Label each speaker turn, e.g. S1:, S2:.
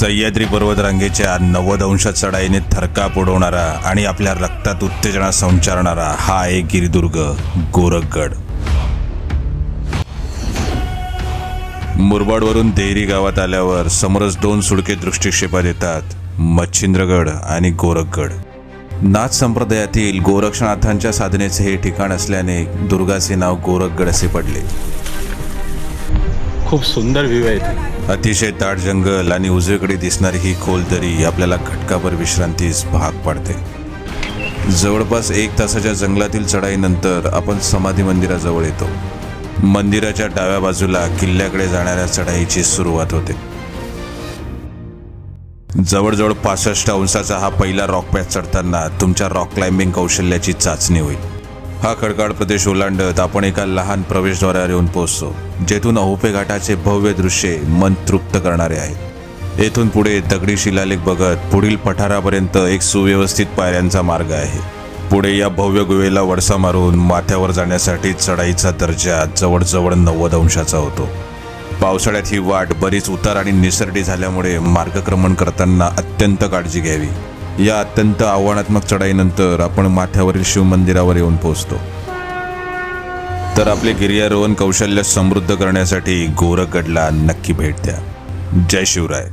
S1: सह्याद्री पर्वतरांगेच्या नव्वद अंश चढाईने थरकाप उडवणारा आणि आपल्या रक्तात उत्तेजना संचारणारा हा एक गिरिदुर्ग गोरखगड. मुरबाडवरून देहरी गावात आल्यावर समोरच दोन सुडके दृष्टिक्षेपात येतात मच्छिंद्रगड आणि गोरखगड. नाथ संप्रदायातील गोरक्षनाथांच्या साधनेचे हे ठिकाण असल्याने दुर्गाचे नाव गोरखगड असे पडले.
S2: खूप सुंदर व्ह्यू आहे इथे.
S1: अतिशय दाट जंगल आणि उजवीकडे दिसणारी ही खोल दरी आपल्याला घटकाभर विश्रांतीस भाग पाडते. जवळपास एक तासाच्या जंगलातील चढाईनंतर आपण समाधी मंदिराजवळ येतो. मंदिराच्या डाव्या बाजूला किल्ल्याकडे जाणाऱ्या चढाईची सुरुवात होते. जवळजवळ पासष्ट अंशाचा हा पहिला रॉक पॅच चढताना तुमच्या रॉक क्लाइम्बिंग कौशल्याची चाचणी होईल. हा खडकाळ प्रदेश ओलांडत आपण एका लहान प्रवेशद्वारावर येऊन पोहोचतो जेथून अहोपे घाटाचे भव्य दृश्य मन तृप्त करणारे आहे येथून पुढे दगडी शिलालेख बघत पुढील पठारापर्यंत एक सुव्यवस्थित पायऱ्यांचा मार्ग आहे. पुढे या भव्य गुहेला वडसा मारून माथ्यावर जाण्यासाठी चढाईचा दर्जा जवळजवळ नव्वद अंशाचा होतो. पावसाळ्यात ही वाट बरीच उतार आणि निसरडी झाल्यामुळे मार्गक्रमण करताना अत्यंत काळजी घ्यावी. या अत्यंत आव्हानात्मक चढाईनंतर आपण माथ्यावरील शिवमंदिरावर येऊन पोहोचतो. तर आपले गिर्यारोहण कौशल्य समृद्ध करण्यासाठी गोरखगडला नक्की भेट द्या. जय शिवराय.